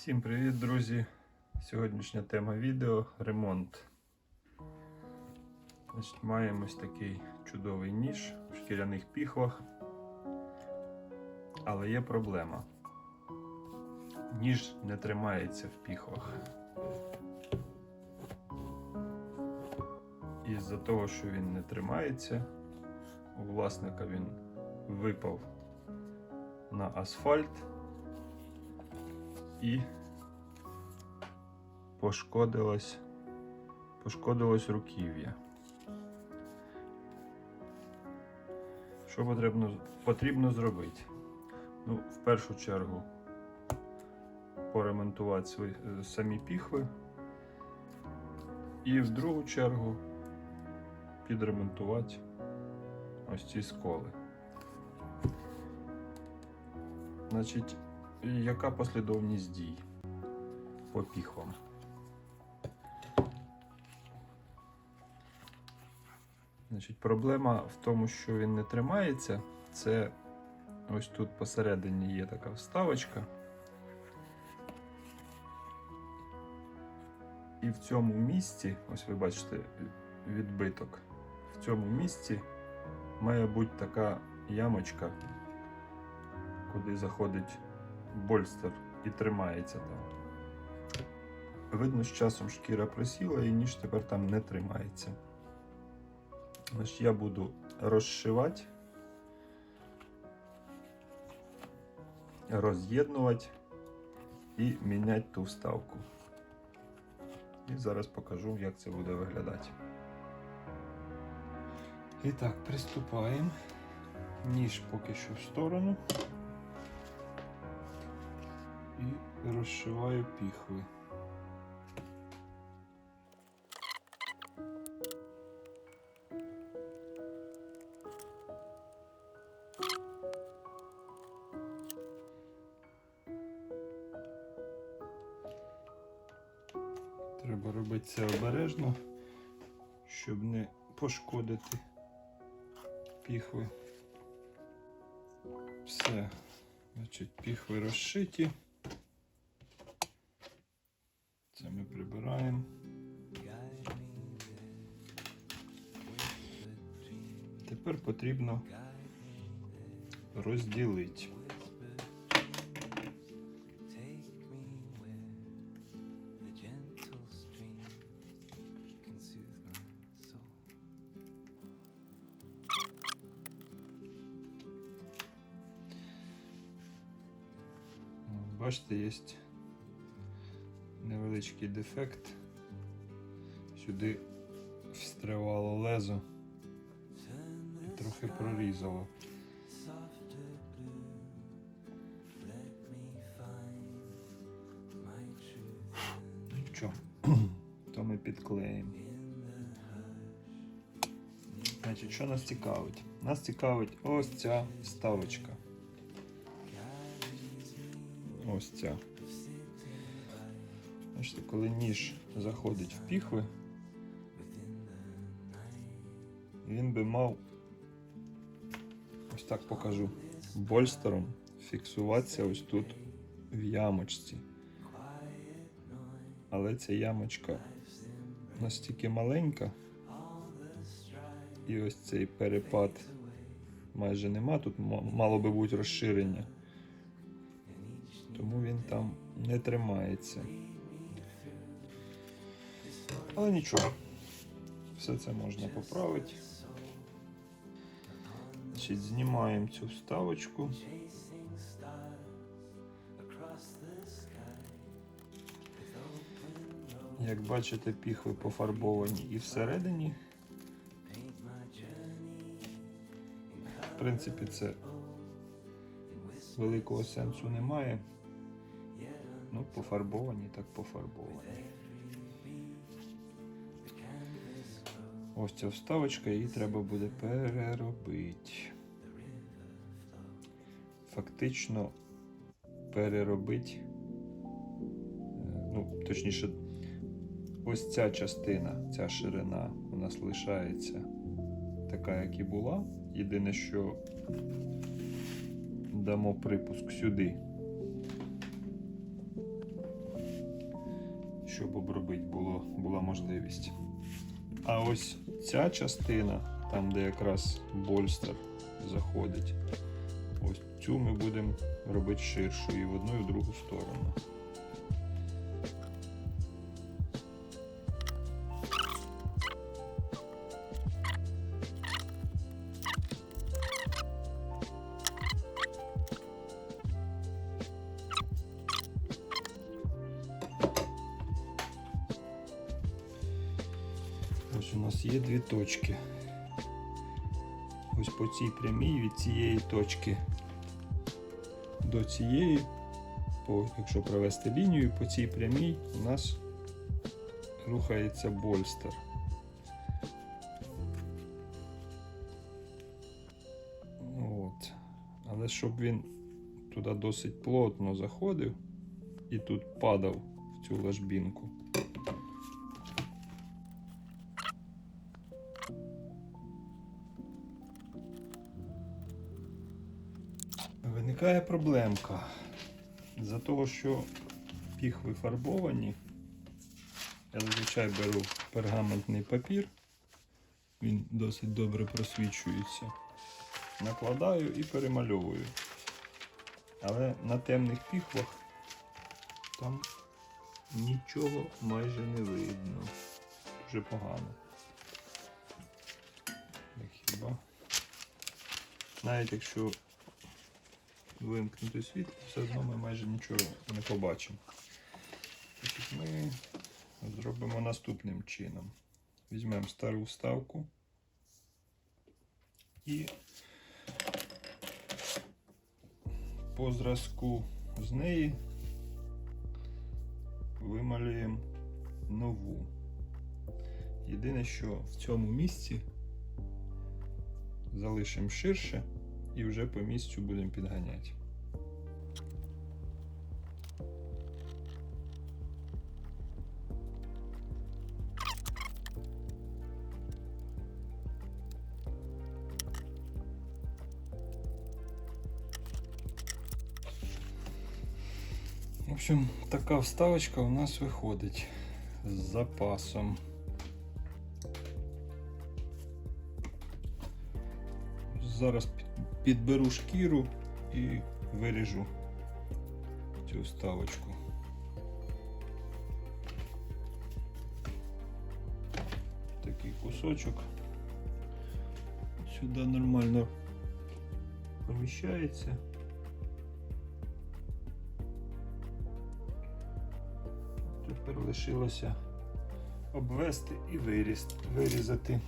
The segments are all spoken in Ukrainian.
Всім привіт, друзі! Сьогоднішня тема відео ремонт. Значить, маємо ось такий чудовий ніж в шкіряних піхвах. Але є проблема. Ніж не тримається в піхвах. Із-за того, що він не тримається, у власника він випав на асфальт і пошкодилось, пошкодилось руків'я. Що потрібно, потрібно зробити? Ну, в першу чергу поремонтувати свої, е, самі піхви, і в другу чергу підремонтувати ось ці сколи. Значить, яка послідовність дій по піхвам? Значить, проблема в тому, що він не тримається. Це ось тут посередині є така вставочка. І в цьому місці, ось ви бачите відбиток, в цьому місці має бути така ямочка, куди заходить больстер і тримається там. Видно, з часом шкіра просіла і ніж тепер там не тримається. Значить, я буду розшивати, роз'єднувати і міняти ту вставку. І зараз покажу, як це буде виглядати. І так, приступаємо. Ніж поки що в сторону. І розшиваю піхви. Треба робити це обережно, щоб не пошкодити піхви. Все, значить, піхви розшиті. Потрібно розділити. Бачите, є невеличкий дефект. Сюди встрявало лезо трохи прорізало. Нічого, то ми підклеїмо. Значить, що нас цікавить? Нас цікавить ось ця ставочка. Ось ця. Бачите, коли ніж заходить в піхви, він би мав, так покажу, больстером фіксуватися ось тут в ямочці. Але ця ямочка настільки маленька, і ось цей перепад майже нема, тут мало би бути розширення тому він там не тримається. Але нічого, все це можна поправити. Значить, Знімаємо цю вставочку. Як бачите, піхви пофарбовані і всередині. В принципі, це великого сенсу немає. Ну, пофарбовані, так пофарбовані. Ось ця вставочка, її треба буде переробити. Фактично переробити. е, Ну, точніше, ось ця частина, ця ширина у нас лишається така, як і була. Єдине, що дамо припуск сюди. щоб обробити було, була можливість. А ось ця частина, там де якраз больстер заходить, цю ми будемо робити ширшою і в одну і в другу сторону. Ось у нас є дві точки. Ось по цій прямій від цієї точки до цієї, по, якщо провести лінію, по цій прямій у нас рухається больстер. От. Але щоб він туди досить плотно заходив і тут падав в цю ложбінку. Виникає проблемка. За того, що піхви фарбовані, я зазвичай беру пергаментний папір, він досить добре просвічується. Накладаю і перемальовую. Але на темних піхвах там нічого майже не видно. Дуже погано. Хіба? Навіть якщо вимкнути світло, все одно ми майже нічого не побачимо. Ми зробимо наступним чином. Візьмемо стару вставку і по зразку з неї вималюємо нову. Єдине, що в цьому місці залишимо ширше і вже по місцю будемо підганяти. В общем, така вставочка у нас виходить з запасом. Зараз під- підберу шкіру і виріжу цю вставочку. Такий кусочок сюди нормально поміщається. Тепер лишилося обвести і виріз, вирізати.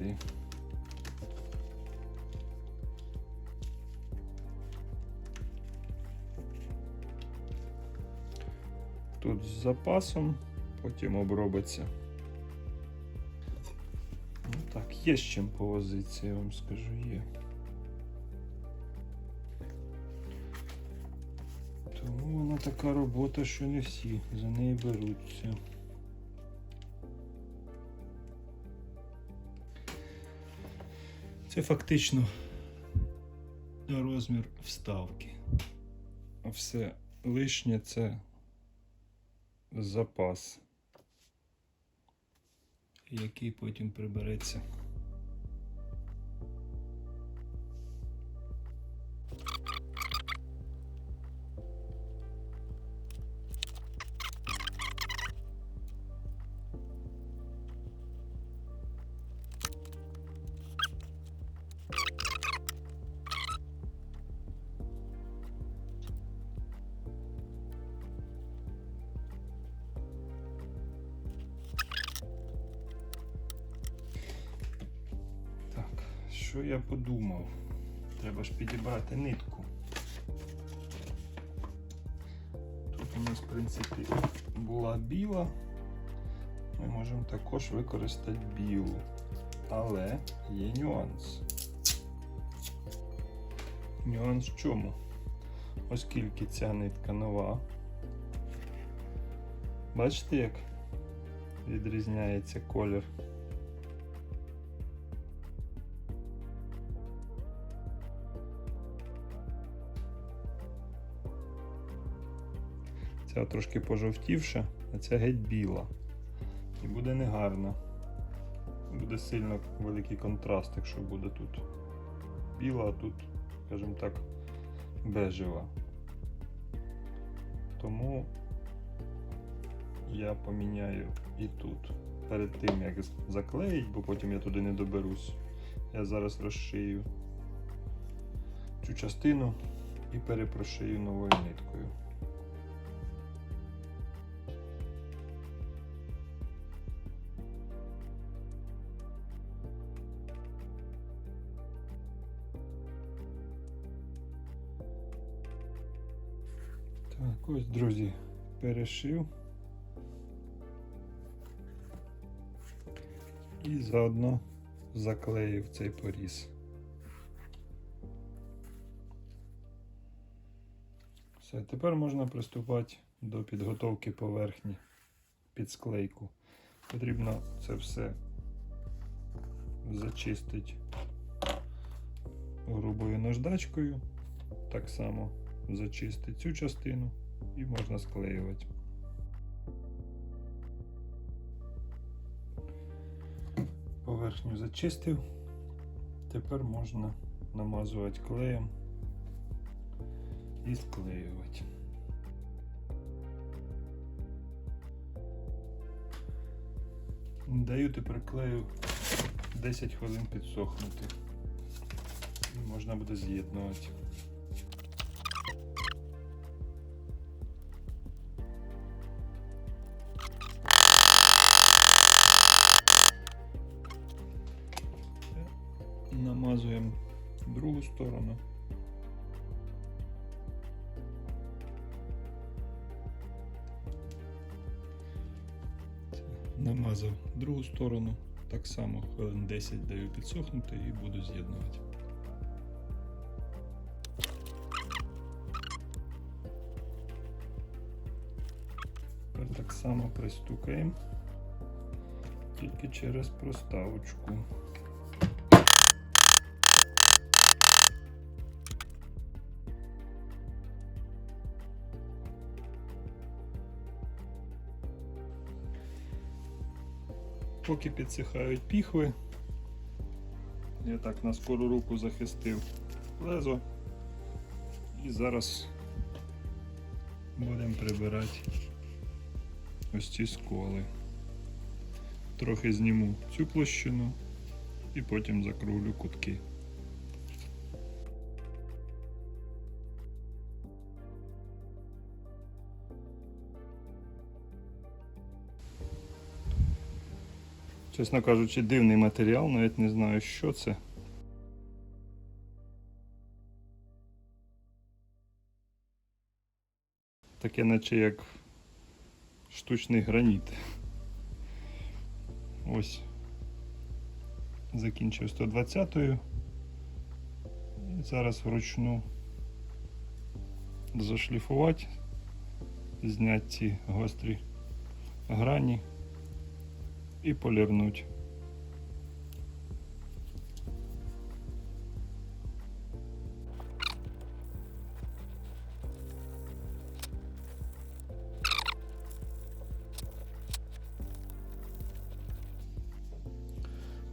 Виглядати. Тут з запасом, потім обробиться. Ну так, є з чим повозитися, я вам скажу, є. Тому вона така робота, що не всі за неї беруться. Це фактично розмір вставки. А все лишнє це запас, який потім прибереться. Що я подумав? Треба ж підібрати нитку. Тут у нас, в принципі, була біла. Ми можемо також використати білу. Але є нюанс. Нюанс в чому? оскільки ця нитка нова. Бачите, як відрізняється колір? Ця трошки пожовтівша, а ця геть біла. І буде негарно. Буде сильно великий контраст, якщо буде тут біла, а тут, скажімо так, бежева. Тому я поміняю і тут. Перед тим як заклеїть, бо потім я туди не доберусь. Я зараз розшию цю частину і перепрошию новою ниткою. Ось, друзі, перешив. І заодно заклеїв цей поріз. Все, тепер можна приступати до підготовки поверхні під склейку. Потрібно це все зачистити грубою наждачкою. Так само зачистити цю частину і можна склеювати. Поверхню зачистив. Тепер можна намазувати клеєм і склеювати. Даю тепер клею 10 хвилин підсохнути. І можна буде з'єднувати. Намазав другу сторону, так само хвилин 10 даю підсохнути і буду з'єднувати. Тепер так само пристукаємо, тільки через проставочку. Поки підсихають піхви, я так на скору руку захистив лезо і зараз будемо прибирати ось ці сколи. Трохи зніму цю площину і потім закруглю кутки. Чесно кажучи, дивний матеріал, навіть не знаю, що це. Таке наче як штучний граніт. Ось. Закінчив 120-ю. І зараз вручну зашліфувати, зняти ці гострі грані і полірнуть.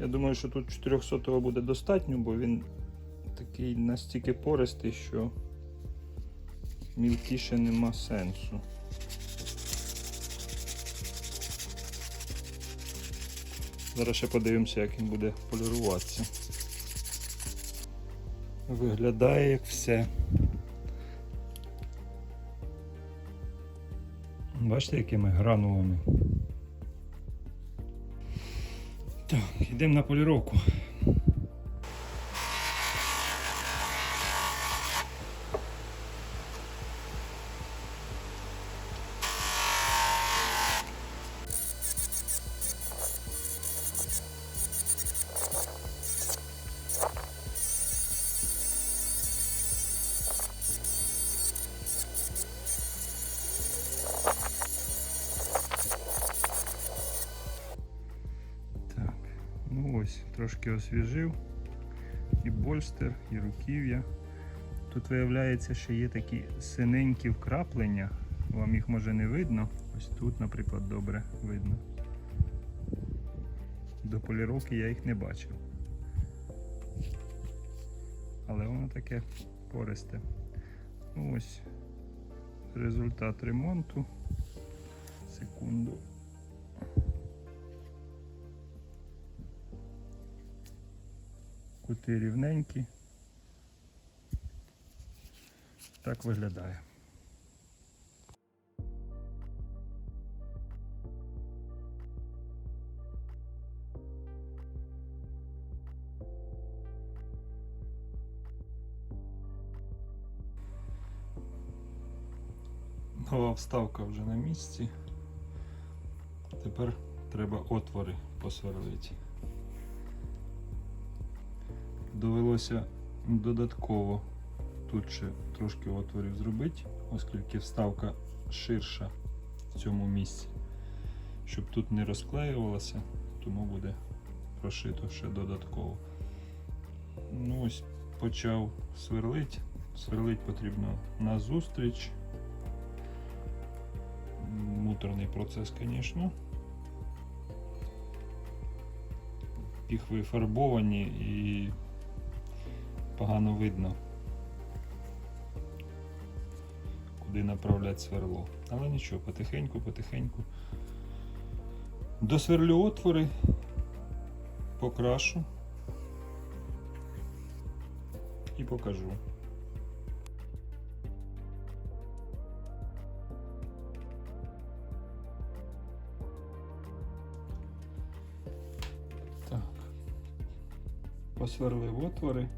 Я думаю, що тут 400 буде достатньо, бо він такий настільки пористий, що мілкіше нема сенсу. Зараз ще подивимося, як він буде поліруватися. Виглядає як все. Бачите, якими гранулами. Так, йдемо на поліровку. Трошки освіжив. І больстер, і руків'я. Тут виявляється, що є такі синенькі вкраплення. Вам їх може не видно. Ось тут, наприклад, добре видно. До поліровки я їх не бачив. Але воно таке пористе. Ось результат ремонту. Секунду. Кути рівненькі. Так виглядає. Нова вставка вже на місці. Тепер треба отвори посверлити. Довелося додатково тут ще трошки отворів зробити, оскільки вставка ширша в цьому місці. Щоб тут не розклеювалося, тому буде прошито ще додатково. Ну ось почав сверлить. Сверлить потрібно назустріч. Муторний процес, звісно. Піхви фарбовані і погано видно, куди направляти сверло. Але нічого, потихеньку, потихеньку. Досверлю отвори, покрашу і покажу. Так. Посверлив отвори.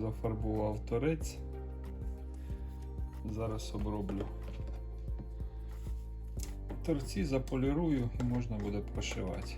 Зафарбував торець. Зараз оброблю. Торці заполірую і можна буде прошивати.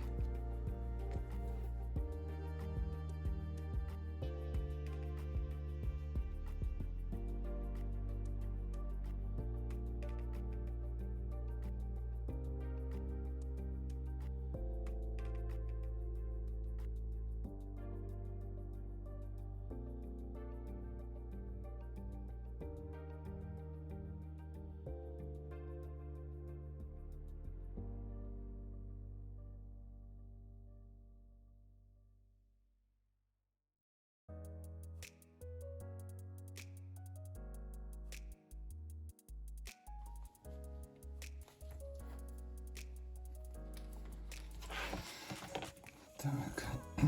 Так.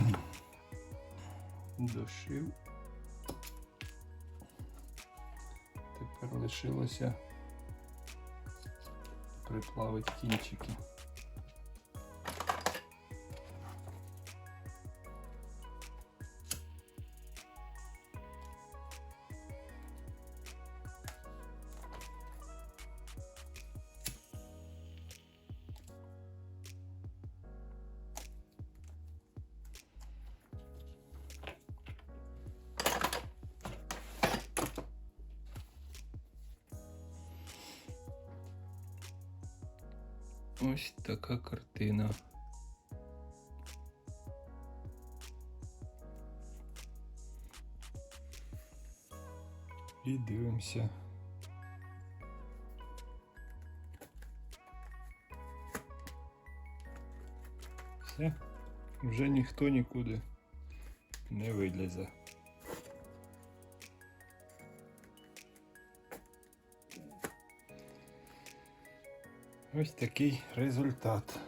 Дошив. Тепер лишилося приплавити кінчики. Ось така картина. І дивимося. Все, вже ніхто нікуди не вилізе. Ось такий результат.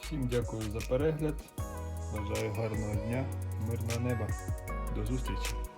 Всім дякую за перегляд. Бажаю гарного дня, мирного неба. До зустрічі!